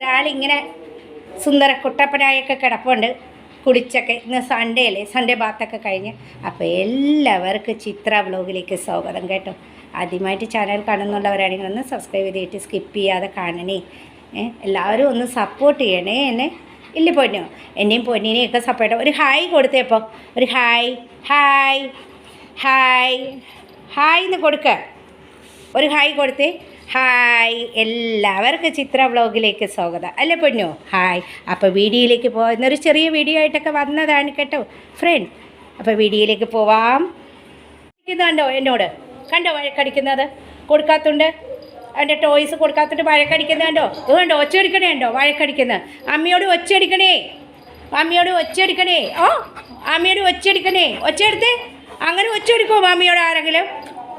ഒരാളിങ്ങനെ സുന്ദര കുട്ടപ്പനായൊക്കെ കിടപ്പുണ്ട് കുടിച്ചൊക്കെ. ഇന്ന് സൺഡേ അല്ലേ? സൺഡേ ബാത്തൊക്കെ കഴിഞ്ഞ്. അപ്പോൾ എല്ലാവർക്കും ചിത്ര വ്ലോഗിലേക്ക് സ്വാഗതം കേട്ടോ. ആദ്യമായിട്ട് ചാനൽ കാണുന്നുള്ളവരാണെങ്കിൽ ഒന്ന് സബ്സ്ക്രൈബ് ചെയ്തിട്ട് സ്കിപ്പ് ചെയ്യാതെ കാണണേ. എല്ലാവരും ഒന്ന് സപ്പോർട്ട് ചെയ്യണേ എന്നെ. ഇല്ല പൊന്നോ എന്നെയും പൊന്നിനെയൊക്കെ സപ്പോർട്ട് ഒരു ഹായ് കൊടുത്തേപ്പോൾ ഒരു ഹായ് ഹായ് ഹായ് ഹായ് എന്ന് കൊടുക്കുക ഒരു ഹായ് കൊടുത്തേ. ഹായ് എല്ലാവർക്കും ചിത്ര വ്ളോഗിലേക്ക് സ്വാഗതം. അല്ലേ പൊന്നു? ഹായ് അപ്പോൾ വീഡിയോയിലേക്ക് പോകാം ഒരു ചെറിയ വീഡിയോ ആയിട്ടൊക്കെ വന്നതാണ് കേട്ടോ ഫ്രണ്ട് അപ്പോൾ വീഡിയോയിലേക്ക് പോവാം. കണ്ടോ എന്നോട്? കണ്ടോ വഴക്കടിക്കുന്നത്? കൊടുക്കാത്തുണ്ട്? അവന്റെ ടോയ്സ് കൊടുക്കാത്തിട്ട് വഴക്കടിക്കുന്നത് കണ്ടോ ഇത് കണ്ടോ ഒച്ചയടിക്കണേ ഉണ്ടോ വഴക്കടിക്കുന്നത്? അമ്മയോട് ഒച്ചയടിക്കണേ അമ്മയോട് ഒച്ചയടിക്കണേ ഓ അമ്മയോട് ഒച്ചയടിക്കണേ ഒച്ചയെടുത്തേ അങ്ങനെ ഒച്ചയെടുക്കോ മമ്മിയോട് ആരെങ്കിലും?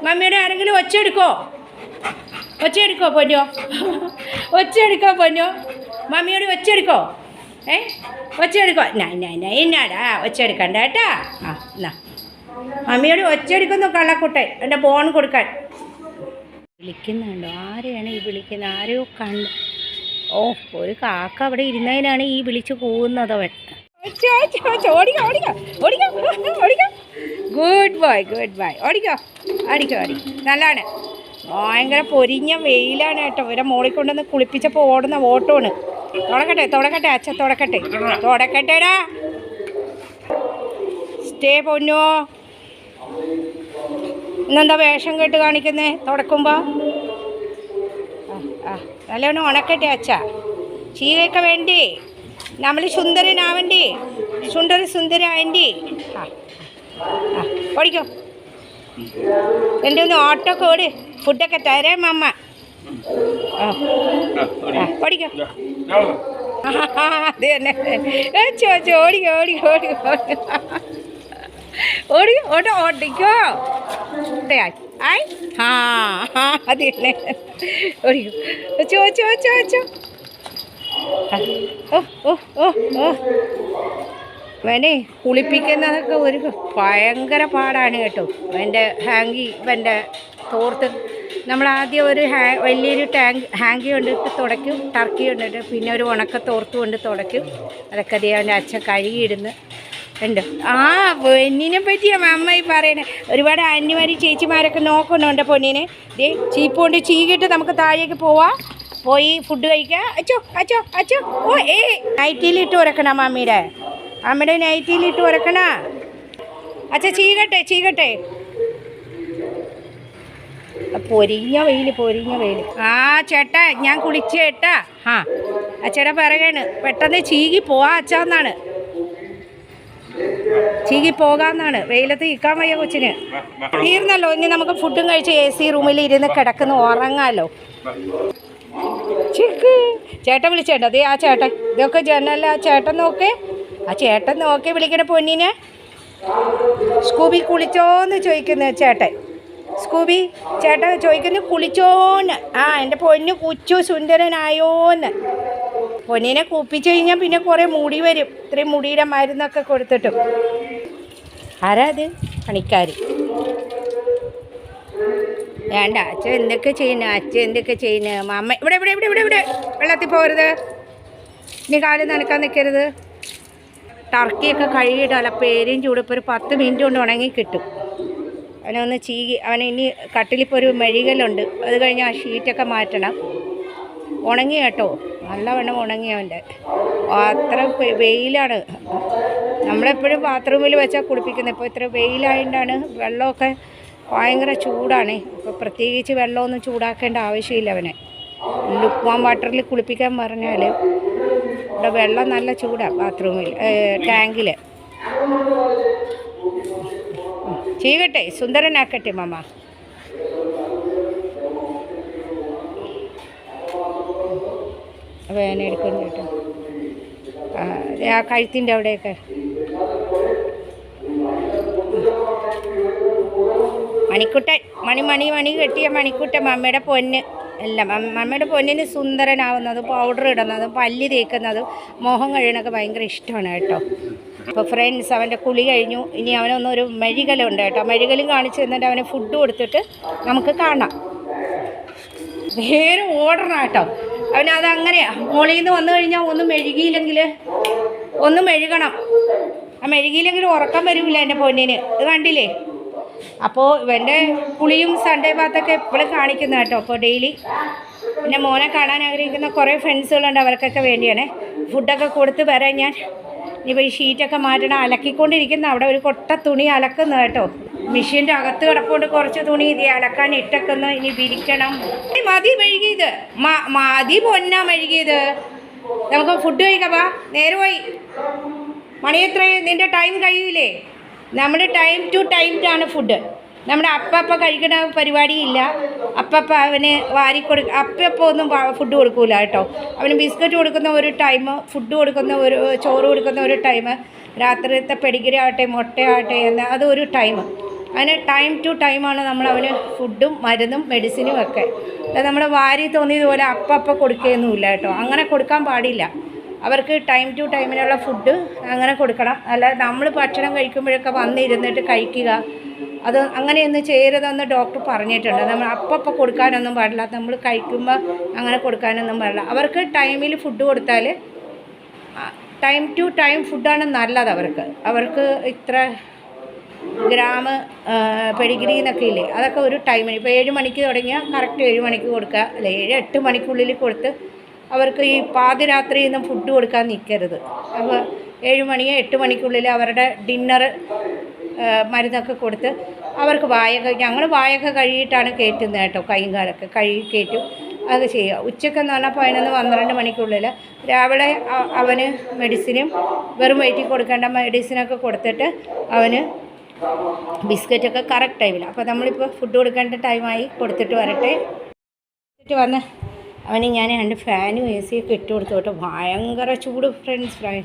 മമ്മിയോട് ആരെങ്കിലും ഒച്ചയെടുക്കോ ഒച്ചയെടുക്കോ പൊന്നോ? ഒച്ചയെടുക്കോ പൊന്നോ? മമ്മിയോട് ഒച്ചയെടുക്കോ? ഏ? ഒച്ചയെടുക്കോ? ഞാൻ ഞാൻ എന്നാടാ? ഒച്ചയെടുക്കണ്ട കേട്ടാ? ആ എന്നാ. മമ്മിയോട് ഒച്ചയെടുക്കുന്നു കള്ളക്കുട്ടൻ. എന്റെ ഫോൺ കൊടുക്കാൻ. വിളിക്കുന്നുണ്ടോ? ആരെയാണ് ഈ വിളിക്കുന്നത്? ആരെയോ കണ്ട്. ഓ ഒരു കാക്ക അവിടെ ഇരുന്നതിനാണ് ഈ വിളിച്ച് പോകുന്നത് അവൻ. Good boy good boy. ഓടിക്കോ ഓടിക്കോ ഓടിക്കോ. നല്ലതാണ് ഭയങ്കര പൊരിഞ്ഞ വെയിലാണ് കേട്ടോ. ഇവരെ മോളിൽ കൊണ്ടുവന്ന് കുളിപ്പിച്ചപ്പോൾ ഓടുന്ന ഓട്ടമാണ് തുടക്കട്ടെ തുടക്കട്ടെ അച്ഛൻ തുടക്കട്ടെ. തുടക്കട്ടെടാ സ്റ്റേ പൊന്നോ. ഇന്നെന്താ വേഷം കേട്ട് കാണിക്കുന്നേ? തുടക്കുമ്പോൾ ആ നല്ലോണം ഉണക്കട്ടെ അച്ഛ. ചീവയൊക്കെ വേണ്ടി. നമ്മൾ സുന്ദരനാവണ്ടി. സുന്ദര സുന്ദരായി ആ ആ ഓടിക്കോ. എന്റെ ഒന്ന് ഓട്ടോ ഓട്. ഫുഡൊക്കെ തരാം അമ്മ ഓടിക്കോ. അത് തന്നെ. ഏ, ഓടി ഓടിക്കോ ഓടിക്കോ ഓടിക്കോ. ഓടി ഓട്ടോ ഓടിക്കോ. ആയി. ആ അത് തന്നെ. ഓടിക്കോ. ചോ ചോ ചോ ചോ. ഓ ഓ ഓ ഓ. അവനെ കുളിപ്പിക്കുന്നതൊക്കെ ഒരു ഭയങ്കര പാടാണ് കേട്ടോ. എന്റെ ഹാങ്കി എന്റെ തോർത്ത്. നമ്മൾ ആദ്യം ഒരു ഹാ വലിയൊരു ടാങ്ക് ഹാങ്കി കൊണ്ടിട്ട് തുടയ്ക്കും ടർക്കി കൊണ്ടിട്ട് പിന്നെ ഒരു ഉണക്ക തോർത്ത് കൊണ്ട് തുടയ്ക്കും. അതൊക്കെ അതേ അവന്റെ അച്ഛൻ കഴുകിയിടുന്ന്. ഉണ്ട് ആ പൊന്നിനെ പറ്റിയാണ് അമ്മ ഈ പറയണേ. ഒരുപാട് അന്യമാരി ചേച്ചിമാരൊക്കെ നോക്കുന്നുണ്ട് പൊന്നിനെ. ദേ ചീപ്പ് കൊണ്ട് ചീകിട്ട് നമുക്ക് താഴേക്ക് പോവാം. പോയി ഫുഡ് കഴിക്കുക അച്ചോ അച്ചോ അച്ചോ. ഓ ഏ നൈറ്റിയിലിട്ട് ഉറക്കണം മമ്മിയുടെ അമ്മയുടെ നൈറ്റിയിലിട്ട് ഉറക്കണ അച്ഛ ചീകട്ടെ ചീകട്ടെ. പൊരിഞ്ഞ വെയിൽ പൊരിഞ്ഞ വെയിൽ ആ ചേട്ടാ ഞാൻ കുളിച്ച ചേട്ടാ ആ അച്ഛയുടെ പറയാണ് പെട്ടെന്ന് ചീകി പോവാ അച്ഛന്നാണ് ചീകി പോകാന്നാണ് വെയിലത്ത് ഇക്കാൻ വയ്യ കൊച്ചിന്. തീർന്നല്ലോ ഇനി നമുക്ക് ഫുഡും കഴിച്ച് എ സി റൂമിൽ ഇരുന്ന് കിടക്കുന്നു ഉറങ്ങാമല്ലോ ചേട്ടൻ വിളിച്ചേട്ടോ അതേ ആ ചേട്ടൻ. ഇതൊക്കെ ജനല ആ ചേട്ടൻ നോക്കേ. ആ ചേട്ടൻ നോക്കി വിളിക്കണ പൊന്നിനെ. സ്കൂബി കുളിച്ചോന്ന് ചോദിക്കുന്നു ചേട്ടൻ. സ്കൂബി ചേട്ടൻ ചോദിക്കുന്നു കുളിച്ചോന്ന് ആ എന്റെ പൊന്നു കുച്ചു സുന്ദരനായോന്ന്. പൊന്നിനെ കൂപ്പിച്ചു കഴിഞ്ഞാൽ പിന്നെ കുറേ മുടി വരും. ഇത്രയും മുടിയുടെ മരുന്നൊക്കെ കൊടുത്തിട്ടും. ആരാ അത് പണിക്കാർ വേണ്ട അച്ഛൻ എന്തൊക്കെ ചെയ്യുന്നു? അച്ഛൻ എന്തൊക്കെ ചെയ്യുന്നു? അമ്മ ഇവിടെ ഇവിടെ ഇവിടെ ഇവിടെ ഇവിടെ. വെള്ളത്തിൽ പോകരുത്. ഇനി കാൽ നനക്കാൻ നിൽക്കരുത്. ടർക്കിയൊക്കെ കഴുകിയിട്ടല്ല പേരും ചൂടിപ്പോൾ ഒരു പത്ത് മിനിറ്റ് കൊണ്ട് ഉണങ്ങി കിട്ടും. അവനെ ചീകി അവന് ഇനി കട്ടിലിപ്പോൾ ഒരു മെഴുകലുണ്ട്. അത് കഴിഞ്ഞ് ആ ഷീറ്റൊക്കെ മാറ്റണം. ഉണങ്ങി കേട്ടോ. നല്ലവണ്ണം ഉണങ്ങി അവന്റെ. അത്ര വെയിലാണ്. നമ്മളെപ്പോഴും ബാത്റൂമിൽ വെച്ചാൽ കുളിപ്പിക്കുന്നത്. ഇപ്പോൾ ഇത്ര വെയിലായതുകൊണ്ടാണ് വെള്ളമൊക്കെ ഭയങ്കര ചൂടാണ്. അപ്പോൾ പ്രത്യേകിച്ച് വെള്ളമൊന്നും ചൂടാക്കേണ്ട ആവശ്യമില്ല അവനെ. ലുക്വാം വാട്ടറിൽ കുളിപ്പിക്കാൻ പറഞ്ഞാൽ ഇവിടെ വെള്ളം നല്ല ചൂടാണ് ബാത്റൂമിൽ ടാങ്കിൽ ചെയ്യട്ടെ സുന്ദരനാക്കട്ടെ മമ്മ വേന എടുക്കുന്നു കേട്ടോ. ആ, കഴുത്തിന്റെ അവിടെയൊക്കെ. മണിക്കുട്ടൻ മണി മണി മണി കെട്ടിയ മണിക്കുട്ടൻ മമ്മയുടെ പൊന്ന്. മമ്മ- മമ്മയുടെ പൊന്നിന് സുന്ദരനാവുന്നതും പൗഡർ ഇടുന്നതും പല്ല് തേക്കുന്നതും മോഹം കഴിയണൊക്കെ ഭയങ്കര ഇഷ്ടമാണ് കേട്ടോ. അപ്പോൾ ഫ്രണ്ട്സ് അവന്റെ കുളി കഴിഞ്ഞു. ഇനി അവനൊന്നൊരു മെഴുകലുണ്ട് കേട്ടോ. മെഴുകലും കാണിച്ചു തന്നിട്ട് അവന് ഫുഡ് കൊടുത്തിട്ട് നമുക്ക് കാണാം. വേറെ ഓടണം കേട്ടോ. അവനത് അങ്ങനെയാ മോളിൽ നിന്ന് വന്നു കഴിഞ്ഞാൽ ഒന്നും മെഴുകിയില്ലെങ്കിൽ ഒന്നും മെഴുകണം. ആ മെഴുകിയില്ലെങ്കിൽ ഉറക്കം വരില്ല എന്റെ പൊന്നിന്. ഇത് കണ്ടില്ലേ? അപ്പോൾ ഇവന്റെ കുളിയും സൺഡേ ബാത്തൊക്കെ എപ്പോഴും കാണിക്കുന്ന കേട്ടോ. അപ്പോൾ ഡെയിലി പിന്നെ മോനെ കാണാൻ ആഗ്രഹിക്കുന്ന കുറേ ഫ്രണ്ട്സുകളുണ്ട് അവർക്കൊക്കെ വേണ്ടിയാണ്. ഫുഡൊക്കെ കൊടുത്ത് വരാൻ ഞാൻ. ഇനിയിപ്പോൾ ഈ ഷീറ്റൊക്കെ മാറ്റണം. അലക്കിക്കൊണ്ടിരിക്കുന്ന അവിടെ ഒരു കൊട്ട തുണി അലക്കുന്നു കേട്ടോ. മെഷീന്റെ അകത്ത് കിടപ്പുകൊണ്ട് കുറച്ച് തുണി ഇത് അലക്കാൻ ഇട്ടക്കുന്നു. ഇനി വിരിക്കണം. മതി മെഴുകിയത്. മതി പൊന്നാ മെഴുകിയത്. നമുക്ക് ഫുഡ് കഴിക്കാം. വാ നേരെ പോയി. മണി എത്രയും നിന്റെ ടൈം കഴിയില്ലേ? നമ്മുടെ ടൈം ടു ടൈമിലാണ് ഫുഡ് നമ്മുടെ അപ്പപ്പ കഴിക്കണ പരിപാടിയില്ല. അപ്പപ്പ അവന് വാരി കൊടു അപ്പപ്പ ഒന്നും ഫുഡ് കൊടുക്കൂല കേട്ടോ. അവന് ബിസ്ക്കറ്റ് കൊടുക്കുന്ന ഒരു ടൈം ഫുഡ് കൊടുക്കുന്ന ഒരു ചോറ് കൊടുക്കുന്ന ഒരു ടൈം രാത്രിത്തെ പെടിഗിരി ആവട്ടെ മുട്ടയാവട്ടെ എന്ന അത് ഒരു ടൈം അതിന് ടൈം ടു ടൈമാണ് നമ്മൾ അവന് ഫുഡും മരുന്നും മെഡിസിനും ഒക്കെ. അത് നമ്മൾ വാരി തോന്നിയതുപോലെ അപ്പപ്പ കൊടുക്കുകയൊന്നുമില്ല കേട്ടോ. അങ്ങനെ കൊടുക്കാൻ പാടില്ല. അവർക്ക് ടൈം ടു ടൈമിനുള്ള ഫുഡ് അങ്ങനെ കൊടുക്കണം. അല്ലാതെ നമ്മൾ ഭക്ഷണം കഴിക്കുമ്പോഴൊക്കെ വന്നിരുന്നിട്ട് കഴിക്കുക. അത് അങ്ങനെയൊന്നും ചെയ്യരുതെന്ന് ഡോക്ടർ പറഞ്ഞിട്ടുണ്ട്. നമ്മൾ അപ്പപ്പോൾ കൊടുക്കാനൊന്നും പാടില്ല. നമ്മൾ കഴിക്കുമ്പോൾ അങ്ങനെ കൊടുക്കാനൊന്നും പാടില്ല. അവർക്ക് ടൈമിൽ ഫുഡ് കൊടുത്താൽ ടൈം ടു ടൈം ഫുഡാണ് നല്ലത് അവർക്ക്. അവർക്ക് ഇത്ര ഗ്രാം പെഡിഗ്രി എന്നൊക്കെ ഇല്ലേ അതൊക്കെ ഒരു ടൈമിന്. ഇപ്പോൾ ഏഴ് മണിക്ക് തുടങ്ങിയാൽ കറക്റ്റ് ഏഴ് മണിക്ക് കൊടുക്കുക. അല്ല ഏഴ് എട്ട് മണിക്കുള്ളിൽ കൊടുത്ത് അവർക്ക് ഈ പാതിരാത്രിയൊന്നും ഫുഡ് കൊടുക്കാൻ നിൽക്കരുത് അപ്പോൾ ഏഴ് മണി എട്ട് മണിക്കുള്ളിൽ അവരുടെ ഡിന്നർ മരുന്നൊക്കെ കൊടുത്ത് അവർക്ക് വായൊക്കെ ഞങ്ങൾ വായൊക്കെ കഴുകിയിട്ടാണ് കയറ്റുന്നത് കേട്ടോ കൈയും കാലൊക്കെ കഴുകി കയറ്റും. അത് ചെയ്യുക ഉച്ചക്കെന്ന് പറഞ്ഞാൽ പതിനൊന്ന് പന്ത്രണ്ട് മണിക്കുള്ളിൽ രാവിലെ അവന് മെഡിസിനും വെറും വയറ്റിൽ കൊടുക്കേണ്ട മെഡിസിനൊക്കെ കൊടുത്തിട്ട് അവന് ബിസ്ക്കറ്റൊക്കെ കറക്റ്റ് ടൈമിൽ അപ്പോൾ നമ്മളിപ്പോൾ ഫുഡ് കൊടുക്കേണ്ട ടൈമായി കൊടുത്തിട്ട് വരട്ടെ. കൊടുത്തിട്ട് വന്ന് അവന് ഞാൻ രണ്ട് ഫാനും എ സിയൊക്കെ ഇട്ട് കൊടുത്തു കേട്ടോ. ഭയങ്കര ചൂട് ഫ്രണ്ട്സ് ഫ്രൈ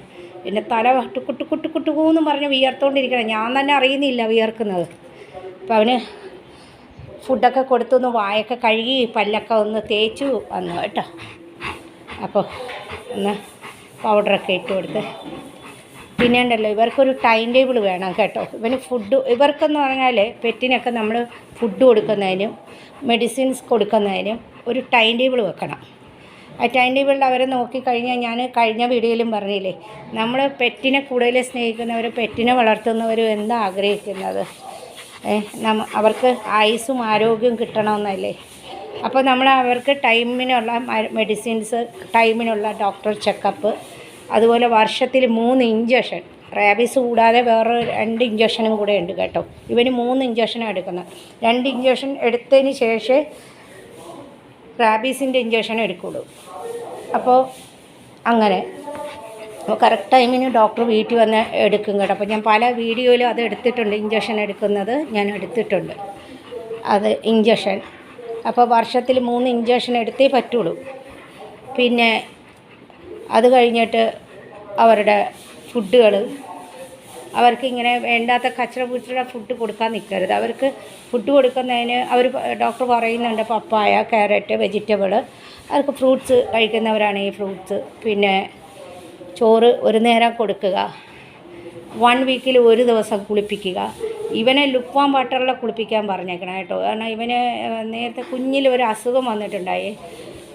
പിന്നെ തല കുട്ടു കുട്ടു കുട്ടുകൂന്ന് പറഞ്ഞ് വിയർത്തോണ്ടിരിക്കണം. ഞാൻ തന്നെ അറിയുന്നില്ല വിയർക്കുന്നത്. അപ്പോൾ അവന് ഫുഡൊക്കെ കൊടുത്തൊന്ന് വായൊക്കെ കഴുകി പല്ലൊക്കെ ഒന്ന് തേച്ചു വന്നു കേട്ടോ. അപ്പോൾ ഒന്ന് പൗഡറൊക്കെ ഇട്ട് കൊടുത്ത്. പിന്നെ ഉണ്ടല്ലോ ഇവർക്കൊരു ടൈം ടേബിൾ വേണം കേട്ടോ. ഇവന് ഫുഡ് ഇവർക്കെന്ന് പറഞ്ഞാൽ പെറ്റിനൊക്കെ നമ്മൾ ഫുഡ് കൊടുക്കുന്നതിനും മെഡിസിൻസ് കൊടുക്കുന്നതിനും ഒരു ടൈം ടേബിൾ വെക്കണം. ടൈം ടേബിളിൽ അവരെ നോക്കിക്കഴിഞ്ഞാൽ ഞാൻ കഴിഞ്ഞ വീഡിയോയിലും പറഞ്ഞില്ലേ നമ്മൾ പെറ്റിനെ കൂടുതൽ സ്നേഹിക്കുന്നവർ പെറ്റിനെ വളർത്തുന്നവരും എന്താ ആഗ്രഹിക്കുന്നത്? നമ്മ അവർക്ക് ആയുസ്സും ആരോഗ്യവും കിട്ടണമെന്നല്ലേ. അപ്പോൾ നമ്മൾ അവർക്ക് ടൈമിനുള്ള മെഡിസിൻസ് ടൈമിനുള്ള ഡോക്ടർ ചെക്കപ്പ് അതുപോലെ വർഷത്തിൽ മൂന്ന് ഇഞ്ചക്ഷൻ റാബീസ് കൂടാതെ വേറെ രണ്ട് ഇഞ്ചക്ഷനും കൂടെ ഉണ്ട് കേട്ടോ. ഇവന് മൂന്ന് ഇഞ്ചക്ഷനാണ് എടുക്കുന്നത്. രണ്ട് ഇഞ്ചക്ഷൻ എടുത്തതിന് ശേഷമേ റാബീസിന്റെ ഇഞ്ചക്ഷൻ എടുക്കുള്ളൂ. അപ്പോൾ അങ്ങനെ. അപ്പോൾ കറക്റ്റ് ടൈമിന് ഡോക്ടർ വീട്ടിൽ വന്ന് എടുക്കും കേട്ടോ. അപ്പോൾ ഞാൻ പല വീഡിയോയിലും അത് എടുത്തിട്ടുണ്ട്. ഇഞ്ചക്ഷൻ എടുക്കുന്നത് ഞാൻ എടുത്തിട്ടുണ്ട്. അത് ഇഞ്ചക്ഷൻ അപ്പോൾ വർഷത്തിൽ മൂന്ന് ഇഞ്ചക്ഷൻ എടുത്തേ പറ്റുള്ളൂ. പിന്നെ അത് കഴിഞ്ഞിട്ട് അവരുടെ ഫുഡുകൾ അവർക്ക് ഇങ്ങനെ വേണ്ടാത്ത കച്ചറ പൂച്ചറ ഫുഡ് കൊടുക്കാൻ നിൽക്കരുത് അവർക്ക് ഫുഡ് കൊടുക്കുന്നതിന് അവർ ഡോക്ടർ പറയുന്നുണ്ട് പപ്പായ ക്യാരറ്റ് വെജിറ്റബിൾ അവർക്ക് ഫ്രൂട്ട്സ് കഴിക്കുന്നവരാണെങ്കിൽ ഫ്രൂട്ട്സ് പിന്നെ ചോറ് ഒരു നേരം കൊടുക്കുക. വൺ വീക്കിൽ ഒരു ദിവസം കുളിപ്പിക്കുക. ഇവനെ ലുപ്പാൻ വാട്ടറിൽ കുളിപ്പിക്കാൻ പറഞ്ഞേക്കണം കേട്ടോ. കാരണം ഇവന് നേരത്തെ കുഞ്ഞിൽ ഒരു അസുഖം വന്നിട്ടുണ്ടായി.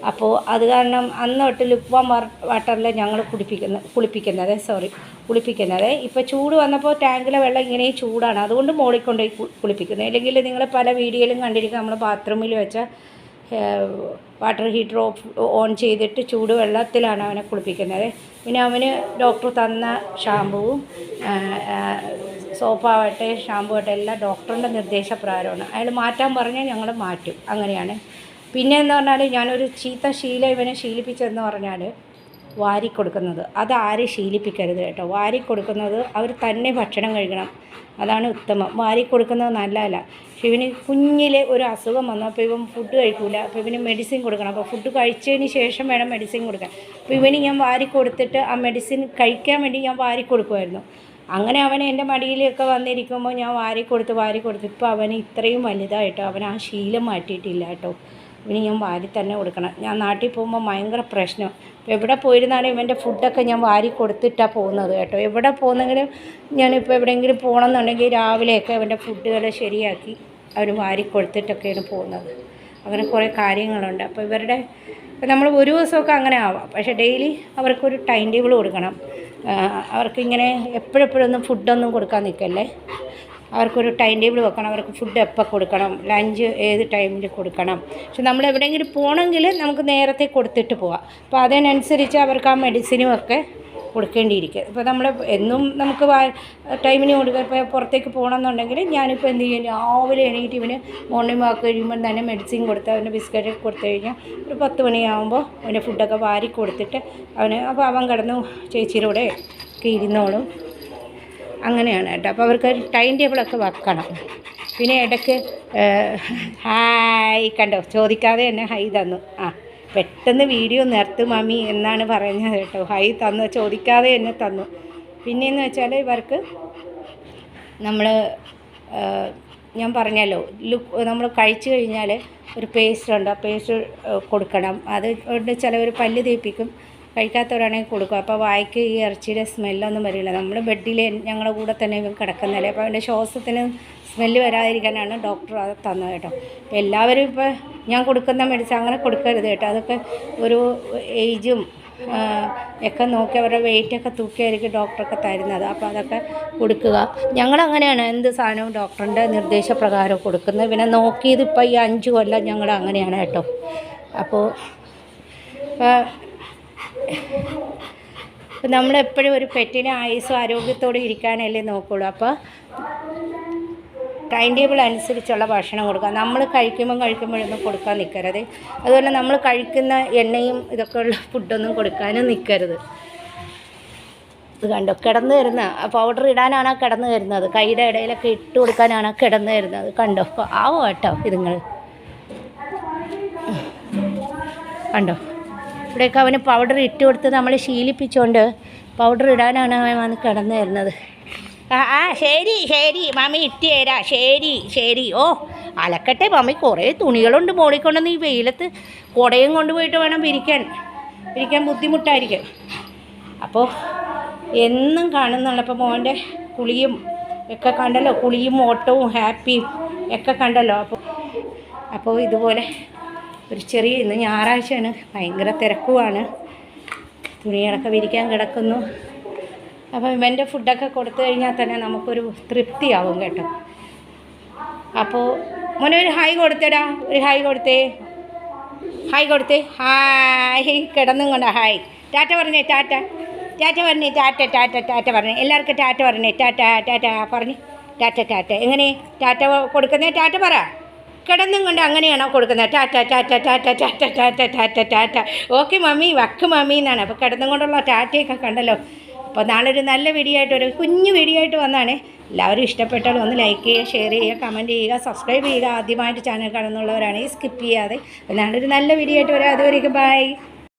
അപ്പോൾ അത് കാരണം അന്ന് തൊട്ട് ലുക്വാം വാട്ടറിൽ ഞങ്ങൾ കുടിപ്പിക്കുന്ന കുളിപ്പിക്കുന്നത് സോറി കുളിപ്പിക്കുന്നത്. ഇപ്പോൾ ചൂട് വന്നപ്പോൾ ടാങ്കിലെ വെള്ളം ഇങ്ങനെ ചൂടാണ്. അതുകൊണ്ട് മോളിൽ കൊണ്ടുപോയി കുളിപ്പിക്കുന്നത് അല്ലെങ്കിൽ നിങ്ങൾ പല വീഡിയോയിലും കണ്ടിരിക്കുക നമ്മൾ ബാത്റൂമിൽ വെച്ച വാട്ടർ ഹീറ്റർ ഓഫ് ഓൺ ചെയ്തിട്ട് ചൂട് വെള്ളത്തിലാണ് അവനെ കുളിപ്പിക്കുന്നത്. പിന്നെ അവന് ഡോക്ടർ തന്ന ഷാമ്പുവും സോപ്പാവട്ടെ ഷാമ്പു ആവട്ടെ എല്ലാം ഡോക്ടറിന്റെ നിർദ്ദേശപ്രകാരമാണ്. അയാൾ മാറ്റാൻ പറഞ്ഞാൽ ഞങ്ങൾ മാറ്റും. അങ്ങനെയാണ്. പിന്നെ എന്ന് പറഞ്ഞാൽ ഞാനൊരു ചീത്ത ശീല ഇവനെ ശീലിപ്പിച്ചതെന്ന് പറഞ്ഞാൽ വാരിക്കൊടുക്കുന്നത്. അത് ആരും ശീലിപ്പിക്കരുത് കേട്ടോ. വാരിക്കൊടുക്കുന്നത് അവർ തന്നെ ഭക്ഷണം കഴിക്കണം. അതാണ് ഉത്തമം. വാരിക്കൊടുക്കുന്നത് നല്ലതല്ല. പക്ഷെ ഇവന് കുഞ്ഞിലെ ഒരു അസുഖം വന്നു. അപ്പോൾ ഇവൻ ഫുഡ് കഴിക്കില്ല അപ്പോൾ ഇവന് മെഡിസിൻ കൊടുക്കണം. അപ്പോൾ ഫുഡ് കഴിച്ചതിന് ശേഷം വേണം മെഡിസിൻ കൊടുക്കാൻ. അപ്പോൾ ഇവന് ഞാൻ വാരി കൊടുത്തിട്ട് ആ മെഡിസിൻ കഴിക്കാൻ വേണ്ടി ഞാൻ വാരി കൊടുക്കുമായിരുന്നു അങ്ങനെ അവൻ എന്റെ മടിയിലൊക്കെ വന്നിരിക്കുമ്പോൾ ഞാൻ വാരി കൊടുത്ത് വാരി ഇപ്പോൾ അവന് ഇത്രയും വലുതായിട്ടോ. അവൻ ആ ശീലം മാറ്റിയിട്ടില്ല കേട്ടോ. ഇവന് ഞാൻ വാരി തന്നെ കൊടുക്കണം. ഞാൻ നാട്ടിൽ പോകുമ്പോൾ ഭയങ്കര പ്രശ്നം. എവിടെ പോയിരുന്നാലും ഇവന്റെ ഫുഡൊക്കെ ഞാൻ വാരി കൊടുത്തിട്ടാണ് പോകുന്നത് കേട്ടോ. എവിടെ പോകുന്നെങ്കിലും ഞാനിപ്പോൾ എവിടെയെങ്കിലും പോകണമെന്നുണ്ടെങ്കിൽ രാവിലെയൊക്കെ അവന്റെ ഫുഡുകൾ ശരിയാക്കി അവന് വാരി കൊടുത്തിട്ടൊക്കെയാണ് പോകുന്നത്. അങ്ങനെ കുറേ കാര്യങ്ങളുണ്ട്. അപ്പോൾ ഇവരുടെ നമ്മൾ ഒരു ദിവസമൊക്കെ അങ്ങനെ ആവാം. പക്ഷേ ഡെയിലി അവർക്കൊരു ടൈം ടേബിൾ കൊടുക്കണം. അവർക്കിങ്ങനെ എപ്പോഴെപ്പോഴൊന്നും ഫുഡൊന്നും കൊടുക്കാൻ നിൽക്കല്ലേ? അവർക്കൊരു ടൈം ടേബിൾ വെക്കണം അവർക്ക് ഫുഡ് എപ്പോൾ കൊടുക്കണം ലഞ്ച് ഏത് ടൈമിൽ കൊടുക്കണം. പക്ഷെ നമ്മൾ എവിടെയെങ്കിലും പോകണമെങ്കിൽ നമുക്ക് നേരത്തെ കൊടുത്തിട്ട് പോവാം. അപ്പോൾ അതിനനുസരിച്ച് അവർക്ക് ആ മെഡിസിനും ഒക്കെ കൊടുക്കേണ്ടിയിരിക്കുക ഇപ്പോൾ നമ്മൾ എന്നും നമുക്ക് ടൈമിന് കൊടുക്കുക ഇപ്പോൾ പുറത്തേക്ക് പോകണമെന്നുണ്ടെങ്കിൽ ഞാനിപ്പോൾ എന്ത് ചെയ്യും? രാവിലെ എണീറ്റ് ഇവന് മോർണിംഗ് വാക്ക് കഴിയുമ്പോൾ തന്നെ മെഡിസിൻ കൊടുത്ത് അവന് ബിസ്ക്കറ്റ് കൊടുത്തു കഴിഞ്ഞാൽ ഒരു പത്ത് മണിയാകുമ്പോൾ അവന്റെ ഫുഡൊക്കെ വാരി കൊടുത്തിട്ട് അവന് അപ്പോൾ അവൻ കിടന്നു ചേച്ചിയിലൂടെ ഒക്കെ ഇരുന്നോളും. അങ്ങനെയാണ് കേട്ടോ. അപ്പോൾ അവർക്ക് ടൈം ടേബിളൊക്കെ വെക്കണം. പിന്നെ ഇടയ്ക്ക് ഹായ് കണ്ടോ? ചോദിക്കാതെ തന്നെ ഹൈ തന്നു. ആ പെട്ടെന്ന് വീഡിയോ നിർത്തു മമ്മി എന്നാണ് പറഞ്ഞത് കേട്ടോ. ഹൈ തന്നു ചോദിക്കാതെ തന്നെ തന്നു. പിന്നെയെന്ന് വെച്ചാൽ ഇവർക്ക് നമ്മൾ ഞാൻ പറഞ്ഞല്ലോ ലുക്ക് നമ്മൾ കഴിച്ചു കഴിഞ്ഞാൽ ഒരു പേസ്റ്റ് ഉണ്ട്. ആ പേസ്റ്റ് കൊടുക്കണം. അത് ചിലവർ പല്ല് തേപ്പിക്കും. കഴിക്കാത്തവരാണെങ്കിൽ കൊടുക്കും. അപ്പോൾ വായിക്ക് ഈ ഇറച്ചിയുടെ സ്മെല്ലൊന്നും വരില്ല. നമ്മൾ ബെഡിൽ ഞങ്ങളുടെ കൂടെ തന്നെ ഇവൻ കിടക്കുന്നതല്ലേ അപ്പോൾ അതിന്റെ ശ്വാസത്തിന് സ്മെല്ല് വരാതിരിക്കാനാണ് ഡോക്ടർ അത് തന്നത് കേട്ടോ. എല്ലാവരും ഇപ്പോൾ ഞാൻ കൊടുക്കുന്ന മെഡിസിൻ അങ്ങനെ കൊടുക്കരുത് കേട്ടോ. അതൊക്കെ ഒരു ഏജും ഒക്കെ നോക്കി അവരുടെ വെയിറ്റൊക്കെ തൂക്കിയായിരിക്കും ഡോക്ടറൊക്കെ തരുന്നത്. അപ്പോൾ അതൊക്കെ കൊടുക്കുക. ഞങ്ങളങ്ങനെയാണ് എന്ത് സാധനവും ഡോക്ടറിന്റെ നിർദ്ദേശപ്രകാരം കൊടുക്കുന്നത്. പിന്നെ നോക്കിയത് ഇപ്പോൾ ഈ അഞ്ച് കൊല്ലം ഞങ്ങൾ അങ്ങനെയാണ് കേട്ടോ. അപ്പോൾ ഇപ്പം നമ്മളെപ്പോഴും ഒരു പെറ്റിനെ ആയുസ്സും ആരോഗ്യത്തോടെ ഇരിക്കാനല്ലേ നോക്കുള്ളൂ. അപ്പോൾ ടൈം ടേബിൾ അനുസരിച്ചുള്ള ഭക്ഷണം കൊടുക്കുക നമ്മൾ കഴിക്കുമ്പം കഴിക്കുമ്പോഴൊന്നും കൊടുക്കാൻ നിൽക്കരുത് അതുപോലെ നമ്മൾ കഴിക്കുന്ന എണ്ണയും ഇതൊക്കെയുള്ള ഫുഡൊന്നും കൊടുക്കാനും നിൽക്കരുത് ഇത് കണ്ടോ? കിടന്നു വരുന്ന പൗഡർ ഇടാനാണ് കിടന്ന് വരുന്നത്? കൈയുടെ ഇടയിലൊക്കെ ഇട്ട് കൊടുക്കാനാണ് കിടന്നു വരുന്നത്? കണ്ടോ? ആവോ കേട്ടോ ഇതുങ്ങൾ കണ്ടോ? ഇവിടെയൊക്കെ അവന് പൗഡർ ഇട്ട് കൊടുത്ത് നമ്മൾ ശീലിപ്പിച്ചുകൊണ്ട് പൗഡർ ഇടാനാണ് അവൻ കിടന്നു വരുന്നത്. ആ ആ ശരി ശരി മമ്മി ഇട്ട് തരാം. ശരി ശരി. ഓ അലക്കട്ടെ മമ്മി കുറേ തുണികളുണ്ട് മോളിക്കൊണ്ടെന്ന് ഈ വെയിലത്ത് കുടയും കൊണ്ടുപോയിട്ട് വേണം പിരിക്കാൻ പിരിക്കാൻ ബുദ്ധിമുട്ടായിരിക്കും. അപ്പോൾ എന്നും കാണുന്നുള്ള ഇപ്പോൾ മോന്റെ കുളിയും ഒക്കെ കണ്ടല്ലോ. കുളിയും ഓട്ടവും ഹാപ്പിയും ഒക്കെ കണ്ടല്ലോ. അപ്പോൾ അപ്പോൾ ഇതുപോലെ ഒരു ചെറിയ ഇന്ന് ഞായറാഴ്ചയാണ്. ഭയങ്കര തിരക്കുമാണ് തുണികളൊക്കെ വിരിക്കാൻ കിടക്കുന്നു. അപ്പം ഇവന്റെ ഫുഡൊക്കെ കൊടുത്തു കഴിഞ്ഞാൽ തന്നെ നമുക്കൊരു തൃപ്തിയാവും കേട്ടോ. അപ്പോൾ മോനെ ഒരു ഹായ് കൊടുത്തേടാ. ഒരു ഹായ് കൊടുത്തേ. ഹായ് കൊടുത്തേ. ഹായ്. കിടന്നും കൊണ്ടാ ഹായ്. ടാറ്റ പറഞ്ഞേ ടാറ്റ. ടാറ്റ പറഞ്ഞേ ടാറ്റ ടാറ്റ ടാറ്റ പറഞ്ഞേ. എല്ലാവർക്കും ടാറ്റ പറഞ്ഞേ. ടാറ്റ ടാറ്റ പറഞ്ഞ്. ടാറ്റ ടാറ്റ. എങ്ങനെ? ടാറ്റ കൊടുക്കുന്നേ ടാറ്റ പറ. കിടന്നും കൊണ്ട് അങ്ങനെയാണോ കൊടുക്കുന്നത് tata tata tata tata tata tata tata okay mummy വക്ക് mummy എന്നാണ് അപ്പോൾ കിടന്നും കൊണ്ടുള്ള ടാറ്റയൊക്കെ കണ്ടല്ലോ അപ്പോൾ നാളെ ഒരു നല്ല വീഡിയോ ആയിട്ട് ഒരു കുഞ്ഞു വീഡിയോ ആയിട്ട് വന്നാണ് എല്ലാവരും ഇഷ്ടപ്പെട്ടാൽ ഒന്ന് ലൈക്ക് ചെയ്യുക ഷെയർ ചെയ്യുക കമന്റ് ചെയ്യുക സബ്സ്ക്രൈബ് ചെയ്യുക ആദ്യമായിട്ട് ചാനൽ കാണുന്നുള്ളവരാണെങ്കിൽ സ്കിപ്പ് ചെയ്യാതെ നാളെ ഒരു നല്ല വീഡിയോ ആയിട്ട് വരാം അതുവരെയൊക്കെ ബൈ